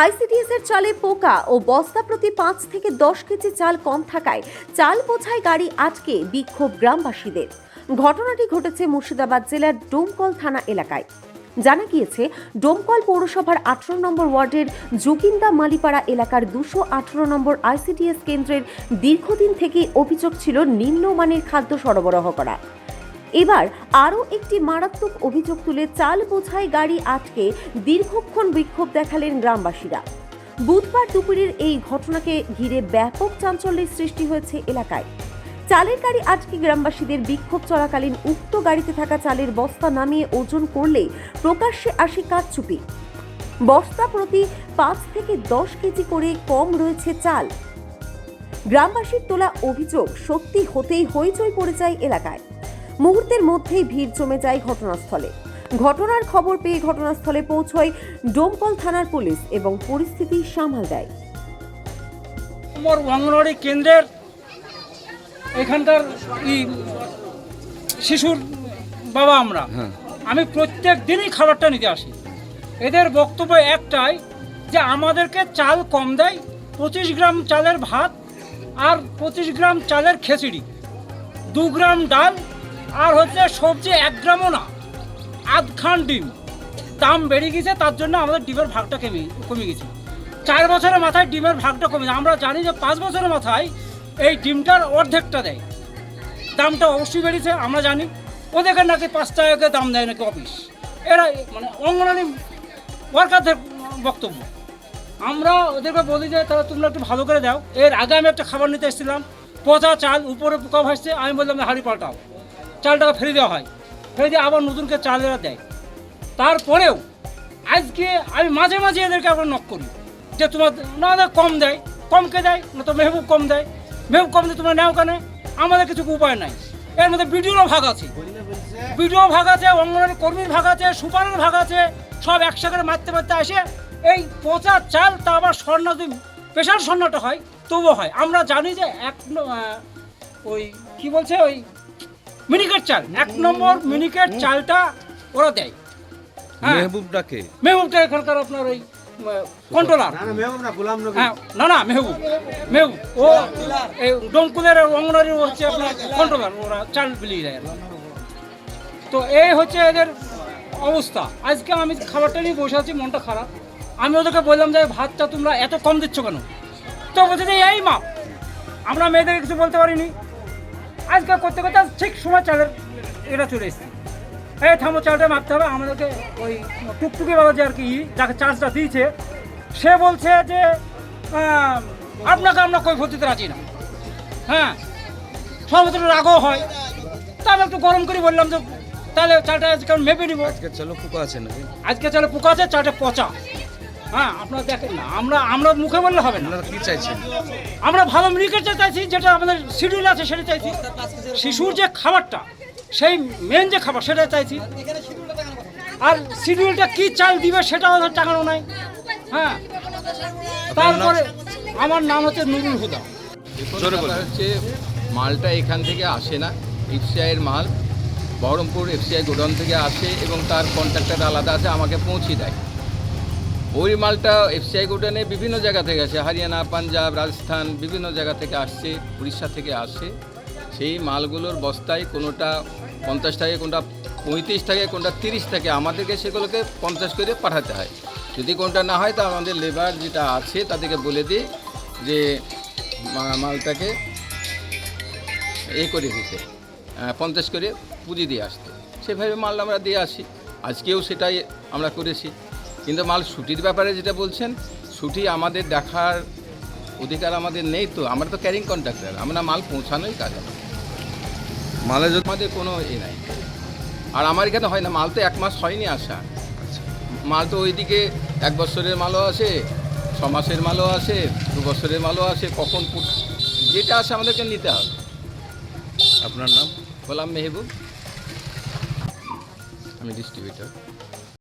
ICDS এর চালে পোকা ও বস্তা প্রতি পাঁচ থেকে দশ কেজি চাল কম থাকায় চাল বোঝাই গাড়ি আটকে বিক্ষোভ গ্রামবাসীদের। ঘটনাটি ঘটেছে মুর্শিদাবাদ জেলার ডোমকল থানা এলাকায়। জানা গিয়েছে, ডোমকল পৌরসভার আঠারো নম্বর ওয়ার্ডের জুকিন্দা মালিপাড়া এলাকার দুশো আঠারো নম্বর আইসিডিএস কেন্দ্রের দীর্ঘদিন থেকেই অভিযোগ ছিল নিম্নমানের খাদ্য সরবরাহ করা। এবার আরও একটি মারাত্মক অভিযোগ তুলে চাল বোঝাই গাড়ি আটকে দীর্ঘক্ষণ বিক্ষোভ দেখালেন গ্রামবাসীরা। বুধবার দুপুরের এই ঘটনাকে ঘিরে ব্যাপক চাঞ্চল্যের সৃষ্টি হয়েছে এলাকায়। চালের গাড়ি আজকে গ্রামবাসীদের বিক্ষোভ চলাকালীন উক্ত গাড়িতে থাকা চালের বস্তা নামিয়ে ওজন করলে প্রকাশ্যে আসে কারচুপি বস্তা প্রতি পাঁচ থেকে দশ কেজি করে কম রয়েছে চাল। গ্রামবাসীর তোলা অভিযোগ সত্যি হতেই হইচই পড়ে যায় এলাকায়। মুহূর্তের মধ্যেই ভিড় জমে যায় ঘটনাস্থলে। ঘটনার খবর পেয়ে ঘটনাস্থলে পৌঁছয় ডোমকল থানার পুলিশ এবং পরিস্থিতি সামাল দেয়। অঙ্গনওয়াড়ি কেন্দ্রের এখানকার শিশুর বাবা আমরা। আমি প্রত্যেক দিনই খাবারটা নিতে আসি। এদের বক্তব্য একটাই যে আমাদেরকে চাল কম দেয় পঁচিশ গ্রাম চালের ভাত আর পঁচিশ গ্রাম চালের খিচুড়ি। দু গ্রাম ডাল আর হচ্ছে সবজি এক গ্রামও না, আধ খান ডিম। দাম বেড়ে গেছে, তার জন্য আমাদের ডিমের ভাগটা কমে কমে গেছে। চার বছরের মাথায় ডিমের ভাগটা কমে আমরা জানি যে পাঁচ বছরের মাথায় এই ডিমটার অর্ধেকটা দেয়। দামটা অবশ্যই বেড়েছে, আমরা জানি। ওদেরকে নাকি পাঁচ টাকা দাম দেয় নাকি অফিস। এরা মানে অঙ্গনারী ওয়ার্কারদের বক্তব্য। আমরা ওদেরকে বলি যে তাহলে তোমরা একটু ভালো করে দাও। এর আগে আমি একটা খাবার নিতে এসেছিলাম। পচা চাল উপরে পোকা ভাসছে আমি বললাম হাঁড়ি পাল্টাও। চালটাকে ফেলে দেওয়া হয়। ফেলে দিয়ে আবার নতুনকে চাল এরা দেয়। তারপরেও আজকে আমি মাঝে মাঝে এদেরকে আবার নক করি। যে তোমার না না কম দেয়, কমকে দেয়, না তো মেহবুব কম দেয়। মেহবুব কম দেয়, তোমরা নেও কেন? আমাদের কিছু উপায় নাই। এর মধ্যে বিডিওরও ভাগ আছে। বিডিও ভাগ আছে, অঙ্গনওয়াড়ি কর্মীর ভাগ আছে, সুপারের ভাগ আছে, সব একসাথে মারতে মারতে আসে। এই পচা চাল, তা আবার স্বর্ণ, যদি স্পেশাল স্বর্ণটা হয়, তবুও হয়। আমরা জানি যে এক ওই কি বলছে ওই মিনিকেট চাল। এক নম্বর মিনিকেট চালটা ওরা দেয়। হ্যাঁ। মেহবুব ডাকে মেহবুবটা এখানকার আপনার ওই কন্ট্রোলার। হ্যাঁ না না মেহবুব। মেহবুব। ও এই ডোমকুলের অঙ্গনারী হচ্ছে আপনার কন্ট্রোলার ওরা চাল বিলিয়ে দেয়। তো এই হচ্ছে এদের অবস্থা। আজকে আমি খাবারটা নিয়ে বসে আছি মনটা খারাপ। আমি ওদেরকে বললাম যে ভাতটা তোমরা এত কম দিচ্ছ কেন? তো বলছে যে এই মাপ আমরা মেয়েদের কিছু বলতে পারিনি। আজকে করতে করতে ঠিক সময় চালের এটা চলে এসেছে। এই থামো চালটা মারতে হবে। আমাদেরকে ওই টুকটুকি বাবা যে আর কি যাকে চার্জটা দিয়েছে সে বলছে যে আপনাকে আমরা কৈফত দিতে রাজি না। হ্যাঁ সর্বত্র রাগও হয়। তা আমি একটু গরম করে বললাম যে তাহলে চালটা আজকে মেপে নিব। আজকে চলো পোকা আছে নাকি? আজকে চালে পোকা আছে চালটা পচা। হ্যাঁ আপনারা দেখেন না আমরা আমরা মুখে বললে হবে না। আপনারা কি চাইছেন? আমরা ভালো মিনিকেট চাইছি যেটা আমাদের শিডিউল আছে সেটা চাইছি। শিশুর যে খাবারটা সেই মেন যে খাবার সেটা চাইছি। আর শিডিউলটা কি চাল দিবে সেটাও টাকানো নাই। হ্যাঁ তারপরে আমার নাম হচ্ছে নুরুল হুদা। হচ্ছে মালটা এখান থেকে আসে না এফসিআইয়ের মাল। বহরমপুর এফসিআই গোডাউন থেকে আসে এবং তার কন্ট্রাক্টর আলাদা আছে আমাকে পৌঁছে দেয়। ওই মালটা এফসিআই গোডাউনে বিভিন্ন জায়গা থেকে আসে। হরিয়ানা, পাঞ্জাব, রাজস্থান বিভিন্ন জায়গা থেকে আসছে, উড়িষ্যা থেকে আসে সেই মালগুলোর বস্তায় কোনোটা পঞ্চাশ টাকা, কোনটা পঁয়ত্রিশ টাকা, কোনটা তিরিশ টাকা, আমাদেরকে সেগুলোকে পঞ্চাশ করে পাঠাতে হয়। যদি কোনটা না হয় তা আমাদের লেবার যেটা আছে, তাদেরকে বলে দিই যে মালটাকে এ করে দিতে। পঞ্চাশ করে পুঁজি দিয়ে আসতে। সেভাবে মাল আমরা দিয়ে আসি। আজকেও সেটাই আমরা করেছি। কিন্তু মাল ছুটির ব্যাপারে যেটা বলছেন ছুটি আমাদের দেখার অধিকার আমাদের নেই তো আমরা তো ক্যারিং কন্ট্রাক্টর আমরা মাল পৌঁছানোই কাজ। মালে যদি আমাদের কোনো এ নাই। আর আমার এখানে হয় না মাল তো এক মাস হয়নি আসা। মাল তো ওইদিকে এক বছরের মালও আসে ছ মাসের মালও আসে দু বছরের মালও আসে কখন যেটা আসে আমাদেরকে নিতে হবে। আপনার নাম? গোলাম মেহবুব। আমি ডিস্ট্রিবিউটর